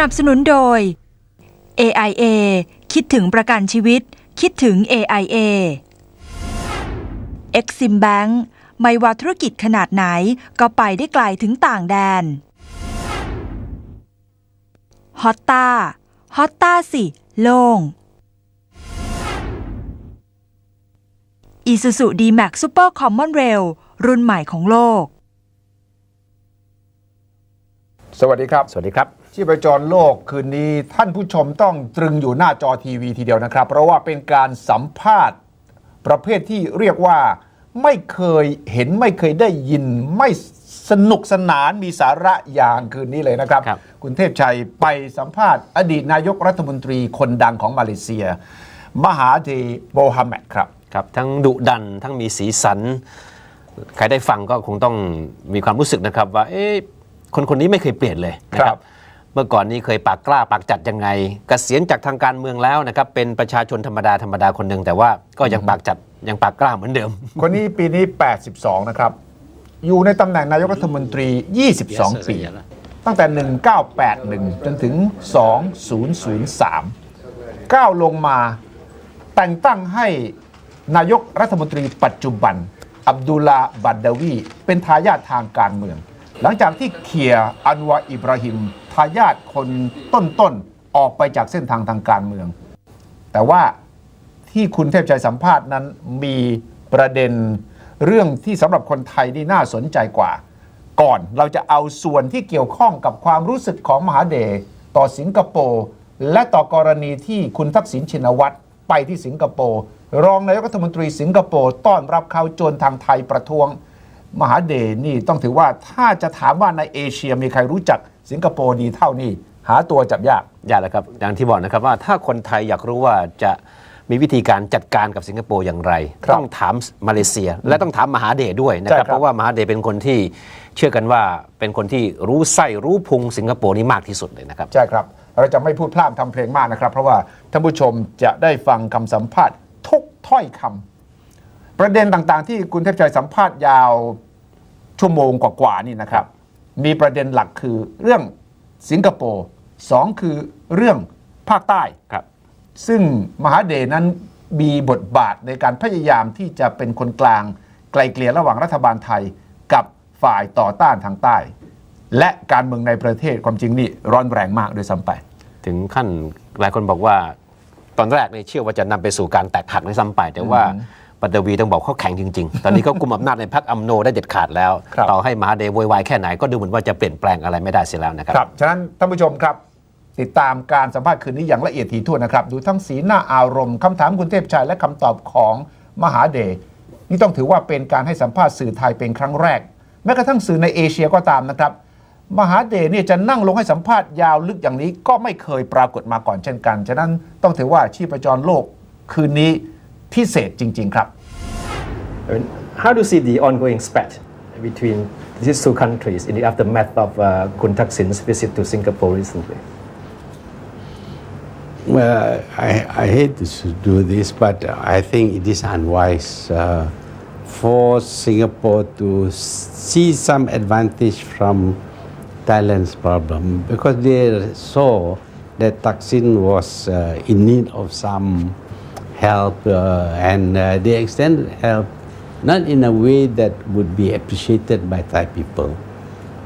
นับสนุนโดย AIA คิดถึงประกันชีวิต คิดถึง AIA Exim Bank ไม่ว่าธุรกิจขนาดไหนก็ไปได้ไกลถึงต่างแดนฮอตตาฮอตตาสิ โล่ง Isuzu D-Max Super Common Rail รุ่นใหม่ของโลก สวัสดีครับ สวัสดีครับ ชีพจรโลกคืนนี้ท่านผู้ชมต้องตรึงอยู่หน้าจอทีวีทีเดียวนะครับ เพราะว่าเป็นการสัมภาษณ์ประเภทที่เรียกว่าไม่เคยเห็นไม่เคยได้ยินไม่สนุกสนานมีสาระอย่างคืนนี้เลยนะครับ ครับ คุณเทพชัยไปสัมภาษณ์อดีตนายกรัฐมนตรีคนดังของมาเลเซีย มหาเดโบฮัมเหม็ดครับ ครับทั้งดุดันทั้งมีสีสัน ใครได้ฟังก็คงต้องมีความรู้สึกนะครับว่าเอ๊ะคนคนนี้ไม่เคยเปลี่ยนเลยนะคครัรับบเมื่อก่อนนี้เคยปากกล้าปากจัดยังไงกเกษียณจากทางการเมืองแล้วนะครับเป็นประชาชนธรรมดาธรรมดาคนหนึ่งแต่ว่าก็ยังปากจัดยังปากกล้าเหมือนเดิม คนนี้ปีนี้ 82 นะครับ อยู่ในตำแหน่งนายกรัฐมนตรี 22 ปี ตั้งแต่ 1981 จนถึง 2003 ก้าวลงมาแต่งตั้งให้นายกรัฐมนตรีปัจจุบัน อับดุลลาบัดดาวี เป็นทายาททางการเมือง หลังจากที่เคียร์อันวาอิบราฮิมทายาทคนต้นๆ ออกไปจากเส้นทางทางการเมือง แต่ว่าที่คุณเทพชัยสัมภาษณ์นั้นมีประเด็นเรื่องที่สำหรับคนไทยนี่น่าสนใจกว่า ก่อนเราจะเอาส่วนที่เกี่ยวข้องกับความรู้สึกของมหาเดชต่อสิงคโปร์และต่อกรณีที่คุณทักษิณชินวัตรไปที่สิงคโปร์รองนายกรัฐมนตรีสิงคโปร์ต้อนรับเขาโจนทางไทยประท้วง มหาเดชนี่ต้องถือว่าถ้าจะถามว่าในเอเชียมีใครรู้จักสิงคโปร์ดีเท่านี้ หาตัวจับยากอย่าแล้วครับอย่างที่บอกนะครับว่าถ้าคนไทยอยากรู้ว่าจะมีวิธีการจัดการกับสิงคโปร์อย่างไร ครับต้องถามมาเลเซีย และต้องถามมหาเดชด้วยนะคใช่รับครับเพราะว่ามหาเดชเป็นคนที่เชื่อกันว่าเป็นคนที่รู้ไส้รู้พุงสิงคโปร์นี่มากที่สุดเลยนะครับ ใช่ครับ เราจะไม่พูดพร่ำทำเพลงมากนะครับ เพราะว่าท่านผู้ชมจะได้ฟังคำสัมภาษณ์ทุกถ้อยคำ ประเด็นต่างๆ ที่คุณเทพชัยสัมภาษณ์ยาวชั่วโมงกว่าๆนี่นะครับ มีประเด็นหลักคือเรื่องสิงคโปร์สองคือเรื่องภาคใต้ครับ ซึ่งมหาเดชนั้นมีบทบาทในการพยายามที่จะเป็นคนกลาง ไกลเกลี่ยระหว่างรัฐบาลไทยกับฝ่ายต่อต้านทางใต้ และการเมืองในประเทศความจริงนี่ร้อนแรงมากโดวยซ้ำไปถึงขั้นหลายคนบอกว่า ตอนแรกเนี่ยเชื่อว่าจะนำไปสู่การแตกหักในซ้ำไปแต่ว่า ปัตตวีต้องบอกเขาแข็งจริง ๆ ตอนนี้เขากุมอำนาจในพรรคอัมโนได้เด็ดขาดแล้วครับต่อให้มหาเดชโวยวายแค่ไหนก็ดูเหมือนว่าจะเปลี่ยนแปลงอะไรไม่ได้เสียแล้วนะครับครับ ฉะนั้นท่านผู้ชมครับ ติดตามการสัมภาษณ์คืนนี้อย่างละเอียดถี่ถ้วนนะครับ ดูทั้งสีหน้าอารมณ์คำถามคุณเทพชัยและคำตอบของมหาเดชนี่ต้องถือว่าเป็นการให้สัมภาษณ์สื่อไทยเป็นครั้งแรก แม้กระทั่งสื่อในเอเชียก็ตามนะครับ มหาเดชเนี่ยจะนั่งลงให้สัมภาษณ์ยาวลึกอย่างนี้ก็ไม่เคยปรากฏมาก่อนเช่นกัน ฉะนั้นต้องถือว่าชีพจรโลกคืนนี้ พิเศษจริง ๆ ครับ I mean, how do you see the ongoing spat between these two countries in the aftermath of uh, Kun Thaksin's visit to Singapore recently? Well, I, I hate to s- do this, but I think it is unwise uh, for Singapore to s- see some advantage from Thailand's problem because they saw that Thaksin was uh, in need of some help uh, and uh, they extended help not in a way that would be appreciated by Thai people.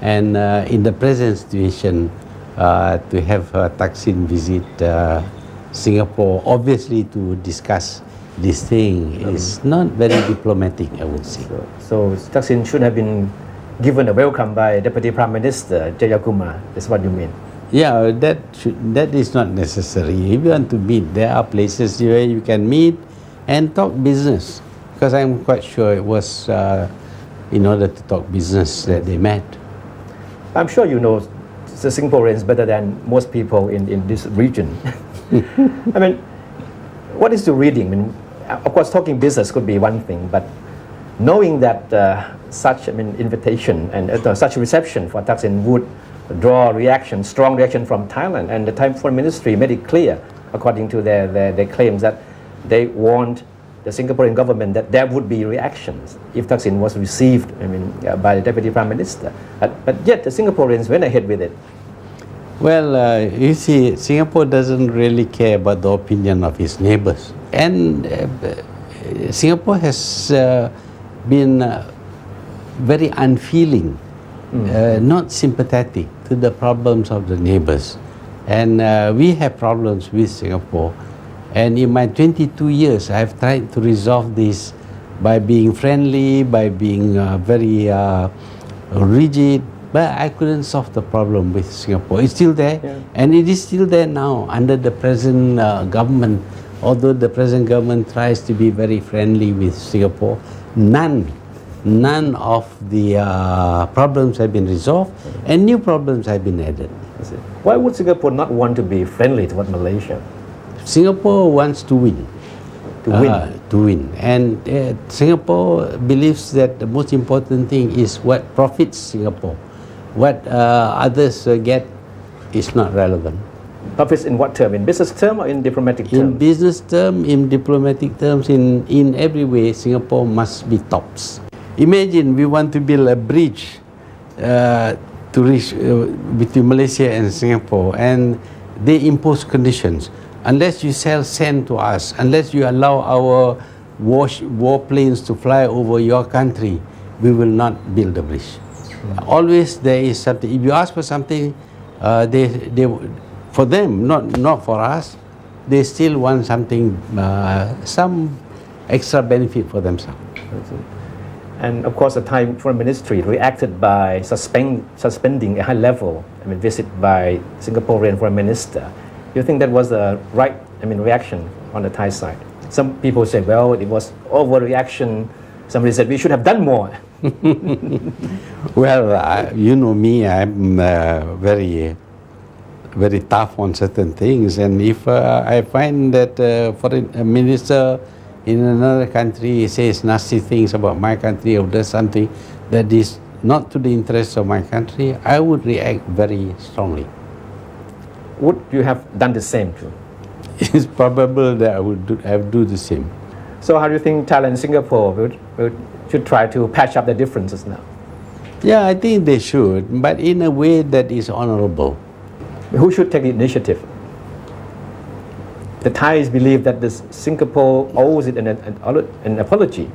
And uh, in the present situation, uh, to have uh, Thaksin visit uh, Singapore, obviously to discuss this thing is not very diplomatic, I would say. So Thaksin should have been given a welcome by Deputy Prime Minister Jayakumar. That's what you mean. Yeah, that should, that is not necessary. If you want to meet, there are places where you can meet and talk business. Because I'm quite sure it was uh, in order to talk business that they met. I'm sure you know the Singaporeans better than most people in, in this region. I mean, what is the reading? I mean, of course, talking business could be one thing, but knowing that uh, such I mean, invitation and uh, such reception for Thaksin would draw reaction, strong reaction from Thailand, and the Thai Foreign Ministry made it clear, according to their, their, their claims, that they warned the Singaporean government that there would be reactions if Thaksin was received, I mean, uh, by the Deputy Prime Minister. But, but yet the Singaporeans went ahead with it. Well, uh, you see, Singapore doesn't really care about the opinion of its neighbors. And uh, Singapore has uh, been uh, very unfeeling, uh, not sympathetic to the problems of the neighbors. And uh, we have problems with Singapore. And in my 22 years, I've tried to resolve this by being friendly, by being uh, very uh, rigid, but I couldn't solve the problem with Singapore. It's still there, Yeah. and it is still there now under the present uh, government. Although the present government tries to be very friendly with Singapore, none, none of the uh, problems have been resolved, and new problems have been added. Why would Singapore not want to be friendly toward Malaysia? Singapore wants to win. To win. Uh, to win. And uh, Singapore believes that the most important thing is what profits Singapore. What uh, others uh, get is not relevant. Profits in what term? In business term or in diplomatic In business term, in diplomatic terms, in, in every way, Singapore must be tops. Imagine we want to build a bridge uh, to reach uh, between Malaysia and Singapore, and they impose conditions. Unless you sell sand to us, unless you allow our wash, warplanes to fly over your country, we will not build the bridge. Always there is something. If you ask for something, uh, they, they, for them, not, not for us, they still want something, uh, some extra benefit for themselves. And of course, the Thai Foreign Ministry reacted by suspend, suspending a high level I mean, visit by Singaporean Foreign Minister. You think that was the right I mean, reaction on the Thai side? Some people say, well, it was overreaction. Somebody said we should have done more. Well, I, you know me, I'm uh, very, very tough on certain things, and if uh, I find that uh, foreign minister in another country he says nasty things about my country or does something that is not to the interest of my country, I would react very strongly. Would you have done the same too? It's probable that I would do, I would do the same. So how do you think Thailand and Singapore would, would, should try to patch up the differences now? Yeah, I think they should, but in a way that is honorable. Who should take the initiative? The Thais believe that this Singapore owes it an, an, an apology